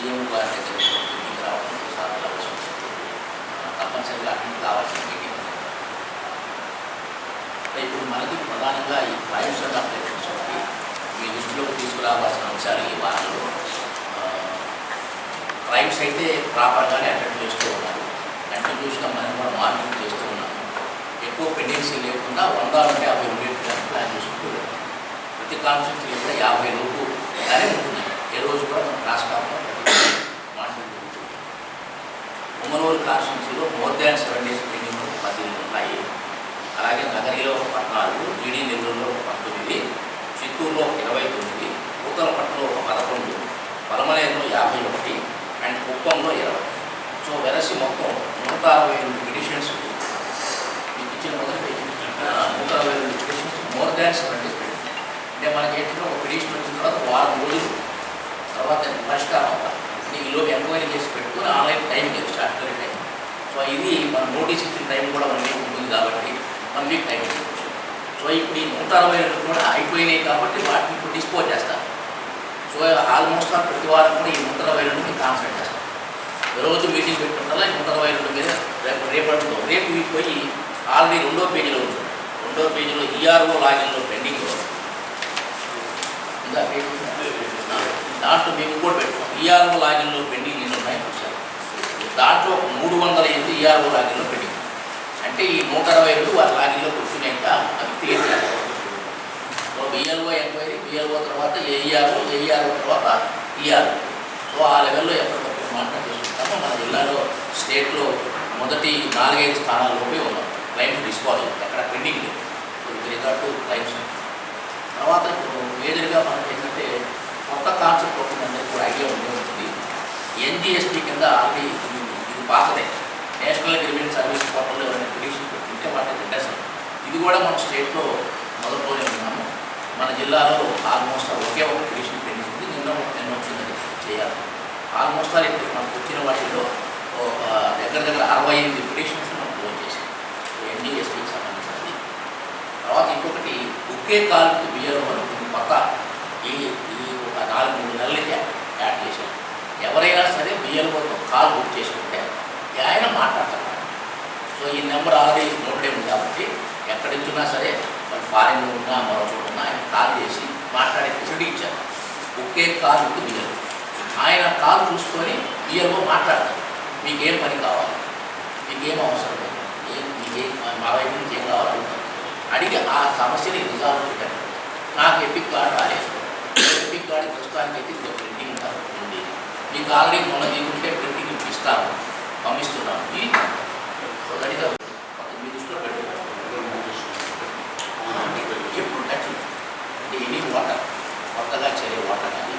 CM గారి దగ్గర meeting రావడం సార్ కావచ్చు తప్పనిసరిగా అటెండ్ కావాల్సిన మీటింగ్ ఇప్పుడు మనకి ప్రధానంగా ఈ క్రైమ్స్ అండ్ అప్లికేషన్స్ ఒకటి మీ దృష్టిలోకి తీసుకురావాల్సిన అంశాలు ఈ వారంలో క్రైమ్స్ అయితే ప్రాపర్గానే అటెండ్ చేస్తూ ఉన్నారు. కంటిన్యూస్గా మనం కూడా మానిటరింగ్ చేస్తూ ఉన్నాము. ఎక్కువ పెండెన్సీ లేకుండా వంద నుండి యాభై ఉండేట్టుగా ప్లాన్ చేసుకుంటూ ప్రతి కాన్స్టిట్యూన్సీ కూడా యాభై లోపు కానీ ఉంటుంది ఏ రోజు కూడా మనం క్లాస్ కాకుండా మానిటరింగ్ జరుగుతుంది Ummanuru కాన్స్టిట్యూన్సీలో more than seven days pending పద్దెనిమిది ఉన్నాయి అలాగే నగరిలో ఒక పద్నాలుగు జీడీ నెల్లూరులో ఒక పంతొమ్మిది చిత్తూరులో ఒక ఇరవై తొమ్మిది పూతలపట్టులో ఒక పదకొండు పలమనేరులో యాభై ఒకటి అండ్ కుప్పంలో ఇరవై సో వెరసి మొత్తం నూట అరవై ఎనిమిది పిటిషన్స్ మీకు ఇచ్చిన మొదటి పేజీ ఆ, నూట అరవై ఎనిమిది petitions more than seven days pending చెప్పిన ఒక పిటిషన్ వచ్చిన తర్వాత వారం రోజులు తర్వాత పరిష్కారం అవ్వాలి ఈలోపు ఎంక్వైరీ చేసి పెట్టుకుని ఆన్లైన్ టైం లేదు స్టార్టరీ టైం సో ఇది మన నోటీస్ ఇచ్చిన టైం కూడా వన్ వీక్ ఉంటుంది కాబట్టి వన్ వీక్ టైం ఇవ్వచ్చు. సో ఇప్పుడు ఈ నూట అరవై రెండు కూడా అయిపోయినాయి కాబట్టి వాటిని ఇప్పుడు డిస్పోజ్ చేస్తారు సో ఆల్మోస్ట్ ఆల్ ప్రతి వారం కూడా ఈ నూట అరవై రెండుని కాన్సన్ట్రేట్ చేస్తాను రోజు మీటింగ్ పెట్టుకుంటారా? ఈ నూట అరవై రెండు మీద రేపు రేపటితో రేపు పోయి ఆల్రెడీ రెండో పేజీలో ఉంటుంది రెండో పేజీలో ఈఆర్ఓ లాగిన్లో పెట్టి ఉందా? దాంట్లో మేము కూడా పెట్టుకోం. ఈఆర్ఓ లాగిన్లో పెండింగ్ ఎన్ని ఉన్నాయి చూసారు దాంట్లో మూడు వందల ఎనిమిది ఈఆర్ఓ లాగిన్లో పెండింగ్. అంటే ఈ నూట అరవై ఐదు వారి లాగిన్లో కూర్చునేంత అది క్లియర్ చేయాలి. బిఎల్ఓ ఎంక్వైరీ బిఎల్ఓ తర్వాత ఏఈఆర్ఓ ఏఈఆర్ఓ తర్వాత ఈఆర్ఓ సో ఆ లెవెల్లో ఎప్పటికప్పుడు మాట్లాడి చేసుకుంటాము. మన జిల్లాలో స్టేట్లో మొదటి నాలుగైదు స్థానాల్లోనే ఉన్నాం. క్లైమ్స్ డిస్పాజల్ ఎక్కడ పెండింగ్ లేదు so with regard to claims తర్వాత ఇప్పుడు మేజర్గా మనకి ఏంటంటే కొత్త కాన్సెప్ట్ ఒకటి అందరికీ కూడా ఐడియా ఉండే ఉంటుంది. ఎన్జిఎస్టీ కింద ఆల్రెడీ ఇది పాతదే. నేషనల్ అగ్రిమెంట్ సర్వీస్ పోర్టల్లో ఎవరైనా పిటిషన్ పెట్టుకుంటే వాటి రిటర్న్ ఇది కూడా మన స్టేట్లో మొదలుతోనే ఉన్నాము. మన జిల్లాలో ఆల్మోస్ట్ ఒకే ఒక పిటిషన్ పెండింగ్ ఉంది నిన్న నిన్న వచ్చిందని చేయాలి. ఆల్మోస్ట్ ఆల్ ఇప్పుడు మనకు వచ్చిన వాటిల్లో ఒక దగ్గర దగ్గర అరవై ఎనిమిది పిటిషన్స్ మనం క్లోజ్ చేసాం. ఎన్జిఎస్టీకి సంబంధించినది తర్వాత ఇంకొకటి ఒకే కాలుకి బియ్యం కొత్త ఈ ఈ ఒక నాలుగు మూడు నెలలకి యాడ్ చేశారు. ఎవరైనా సరే బియ్యంతో కాల్ బుక్ చేసుకుంటే ఆయన మాట్లాడతారు సో ఈ నెంబర్ ఆల్రెడీ నోటెడ్ ఉంది కాబట్టి ఎక్కడి నుంచున్నా సరే వాళ్ళు ఫారెన్లో ఉన్నా మరో చోట ఉన్నా ఆయన కాల్ చేసి మాట్లాడే ఫెసిలిటీ ఇచ్చారు. ఒకే కాల్ విత్ బియ్యం. ఆయన కాల్ చూసుకొని బియ్యంలో మాట్లాడతారు. మీకేం పని కావాలి? మీకేం అవసరం లేదు. ఏం మీకేం మా వైపు నుంచి ఏం కావాలంటారు అడిగి ఆ సమస్యని రిజాల్వ్ చేయడం. నాకు ఎపిక్ కార్డు రాలేదు. ఎపిక్ కార్డు ప్రస్తుతానికి అయితే ఇది ప్రింటింగ్ ఉంది. మీకు ఆల్రెడీ మొన్న తీసుకుంటే ప్రింటింగ్ ఇప్పిస్తాను. పంపిస్తున్నాను. ఈ మొదటిగా మీ దృష్టిలో ఎప్పుడు టచ్ అంటే ఎనీ వాటర్. కొత్తగా చేరే వాటర్ కానీ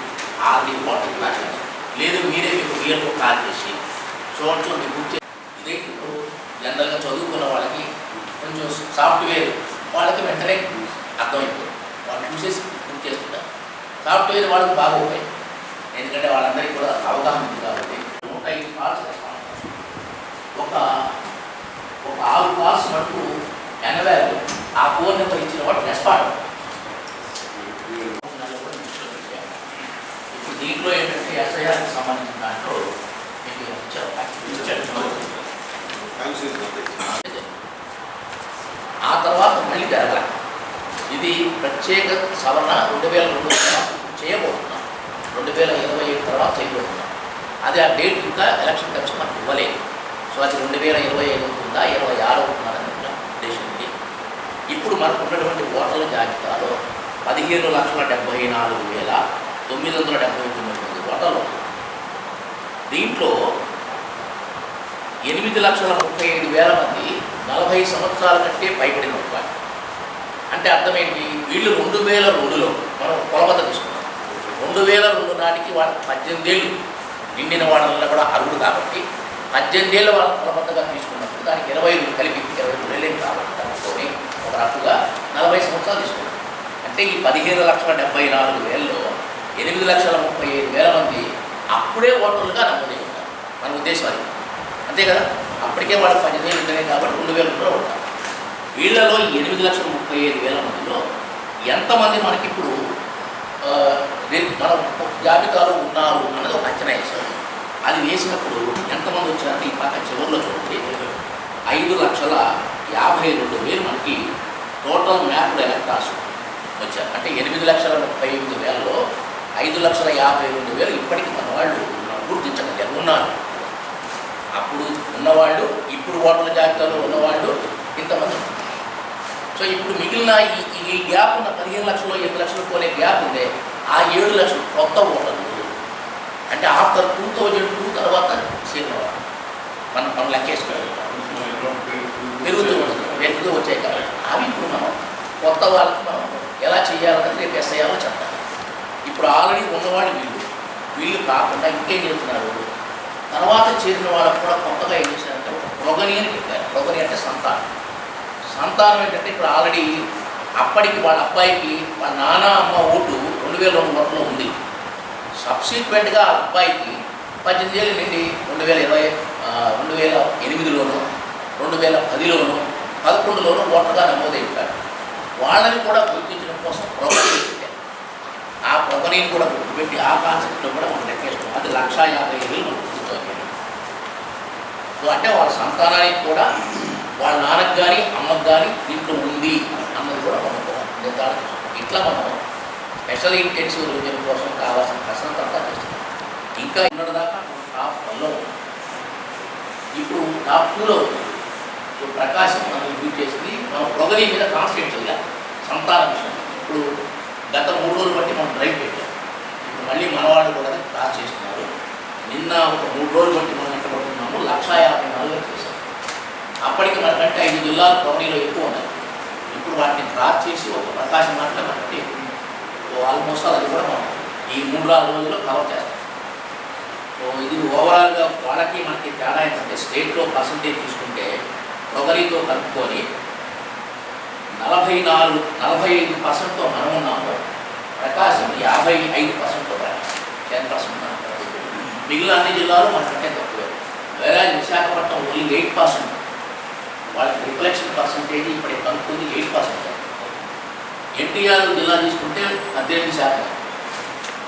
ఆల్రెడీ వాటర్ ప్లాంట్ కానీ. లేదు మీరే మీకు రియల్ కాల్ చేసి చూడండి చూడండి బుక్ ఇదే ఇప్పుడు జనరల్గా చదువుకున్న వాళ్ళకి కొంచెం సాఫ్ట్వేర్ వాళ్ళకి వెంటనే అర్థమైపోతుంది. చూసేసి పూర్తి చేస్తుంటారు సాఫ్ట్వేర్ వాళ్ళకి బాగా ఉంటాయి ఎందుకంటే వాళ్ళందరికీ కూడా అవగాహన ఉంది కాబట్టి నూట ఐదు కాల్స్ రెస్పాండ్ అవుతారు. ఒక ఒక ఆరు కాల్స్ మటుకు ఎనభై ఆ ఫోన్ నెంబర్ ఇచ్చిన వాడు రెస్పాండ్ అవుతారు. దాన్ని కూడా దృష్టిలో పెట్టాము. ఇప్పుడు దీంట్లో ఏంటంటే ఎస్ఐఆర్కి సంబంధించిన దాంట్లో మీకు ఇచ్చారు ఇచ్చారు. ఆ తర్వాత మళ్ళీ జరగాలి ఇది ప్రత్యేక సవరణ రెండు వేల రెండు తర్వాత చేయబోతున్నాం. రెండు వేల ఇరవై ఏడు తర్వాత చేయబోతున్నాం. అది ఆ డేట్ ఇంకా ఎలక్షన్ కమిషన్ మనకు ఇవ్వలేదు. సో అది రెండు వేల ఇరవై ఐదు అవుతుందా ఇరవై ఆరు అవుతుందని ఉద్దేశం ఇప్పుడు మనకు ఉన్నటువంటి ఓటర్ల జాబితాలో పదిహేను లక్షల డెబ్బై నాలుగు వేల తొమ్మిది వందల డెబ్బై తొమ్మిది మంది ఓటర్లు దీంట్లో ఎనిమిది లక్షల ముప్పై ఐదు వేల మంది నలభై సంవత్సరాల కంటే పైబడిన వాళ్ళు అంటే అర్థం ఏంటి వీళ్ళు రెండు వేల రెండులో మనం కొలబద్ద తీసుకున్నాం. రెండు వేల రెండు నాటికి వాళ్ళకి పద్దెనిమిది ఏళ్ళు నిండిన వాళ్ళల్లో కూడా అరుగుడు కాబట్టి పద్దెనిమిది ఏళ్ళ వాళ్ళ కొలబద్దగా తీసుకున్నప్పుడు దానికి ఇరవై ఐదు కలిపి ఇరవై మూడు వేలు కాబట్టి దానితోని ఒక రఫ్గా నలభై సంవత్సరాలు తీసుకున్నాం. అంటే ఈ పదిహేను లక్షల డెబ్బై నాలుగు వేలలో ఎనిమిది లక్షల ముప్పై ఐదు వేల మంది అప్పుడే ఓటర్లుగా నమోదై ఉంటారు మన ఉద్దేశం అది. అంతే కదా? అప్పటికే వాళ్ళకి పద్దెనిమిది వేలు కాబట్టి రెండు వేలు కూడా ఉంటారు వీళ్ళలో ఎనిమిది లక్షల ముప్పై ఐదు వేల మందిలో ఎంతమంది మనకి ఇప్పుడు మన జాబితాలో ఉన్నారు అన్నది ఒక అంచనా వేశారు. అది వేసినప్పుడు ఎంతమంది వచ్చారంటే ఈ పక్క చివరిలో చూడండి ఐదు లక్షల యాభై రెండు వేలు మనకి టోటల్ మ్యాప్డ్ ఎలక్ట్రాస్ వచ్చారు. అంటే ఎనిమిది లక్షల ముప్పై ఎనిమిది వేలలో ఐదు లక్షల యాభై రెండు వేలు ఇప్పటికీ మన వాళ్ళు గుర్తించగలిగారు ఉన్నారు. అప్పుడు ఉన్నవాళ్ళు ఇప్పుడు ఓటర్ల జాబితాలో ఉన్నవాళ్ళు ఇంతమంది. సో ఇప్పుడు మిగిలిన ఈ ఈ గ్యాప్ ఉన్న పదిహేను లక్షలు ఎనిమిది లక్షలు పోలే గ్యాప్ ఉందే ఆ ఏడు లక్షలు కొత్త ఓటర్లు. అంటే ఆఫ్టర్ టూ థౌజండ్ టూ తర్వాత చేరినవారు మనం మనం లెక్కేసుకోవాలి. పెరుగుతూ ఉంటుంది. పెరుగుతూ వచ్చాయి కాబట్టి అవి ఇప్పుడు మనం కొత్త వాళ్ళకి మనం ఎలా చేయాలన్నది రేపు ఎస్ఐఆలో చెప్తాను. ఇప్పుడు ఆల్రెడీ ఉన్నవాళ్ళు వీళ్ళు. వీళ్ళు కాకుండా ఇంకేం చేస్తున్నారు? తర్వాత చేరిన వాళ్ళకు కూడా కొత్తగా ఏం చేశారంటే ఒక ప్రొగని అని పెట్టారు. ప్రొగని అంటే సంతానం. సంతానం ఏంటంటే ఇప్పుడు ఆల్రెడీ అప్పటికి వాళ్ళ అబ్బాయికి వాళ్ళ నాన్న అమ్మ ఓటు రెండు వేల రెండు ఓట్లో ఉంది సబ్సిక్వెంట్గా ఆ అబ్బాయికి పద్దెనిమిది ఏళ్ళు నిండి రెండు వేల ఇరవై రెండు వేల ఎనిమిదిలోను రెండు వేల పదిలోను పదకొండులోను ఓటర్గా నమోదై ఉంటారు వాళ్ళని కూడా గుర్తించడం కోసం ప్రోగ్రామ్ పెట్టారు ఆ ప్రోగ్రామ్ కూడా గుర్తుపెట్టి ఆ కాన్సెప్ట్లో కూడా మనం లెక్కేస్తాం. అది లక్షా యాభై ఏళ్ళు మనం గుర్తిస్తాం అంటే వాళ్ళ సంతానానికి కూడా వాళ్ళ నాన్నకు కానీ అమ్మకు కానీ దీంట్లో ఉంది అన్నది కూడా మనం నిర్ధారణ ఇట్లా మనం స్పెషల్ ఇంటెన్సివ్ రీజన్ కోసం కావాల్సిన కసరత్తు అంతా చేస్తున్నాం. ఇంకా ఇన్నటి దాకా టాప్ వన్లో ఇప్పుడు టాప్ టూలో సో ప్రకాశం మనం రివ్యూ చేసింది మనం ప్రొగతి మీద కాన్సన్ట్రేట్ చేయాలి. సంతాన విషయం. ఇప్పుడు గత మూడు రోజులు బట్టి మనం డ్రైవ్ పెట్టాం. ఇప్పుడు మళ్ళీ మన వాళ్ళు కూడా క్రాస్ చేస్తున్నారు. నిన్న ఒక మూడు రోజులు బట్టి మనం ఎంత పడుతున్నాము లక్ష యాభై నాలుగు అప్పటికి మనకంటే ఐదు జిల్లాలు ప్రొగతిలో ఎక్కువ ఉన్నాయి. ఇప్పుడు వాటిని క్రాస్ చేసి ఒక ప్రకాశం మాత్రమే మనకంటే ఎక్కువ ఆల్మోస్ట్ అది కూడా మనం ఈ మూడు నాలుగు రోజుల్లో కవర్ చేస్తాం. సో ఇది ఓవరాల్గా వాళ్ళకి మనకి తేడా ఏంటంటే స్టేట్లో పర్సంటేజ్ తీసుకుంటే ఒకరితో కలుపుకొని నలభై నాలుగు నలభై ఐదు పర్సెంట్తో మనం ఉన్నాము ప్రకాశం యాభై ఐదు పర్సెంట్తో ప్రకాశం టెన్ పర్సెంట్ మిగిలిన అన్ని జిల్లాలు మనకంటే తక్కువే. వేరే విశాఖపట్నం ఓన్లీ ఎయిట్ పర్సెంట్. వాళ్ళకి రిఫ్లెక్షన్ పర్సంటేజ్ ఇప్పటికి కనుక్కుంది ఎయిట్ పర్సెంట్. ఎన్టీఆర్ జిల్లా తీసుకుంటే పద్దెనిమిది శాతం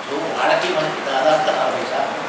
సో వాళ్ళకి మనకి దాదాపు నలభై శాతం.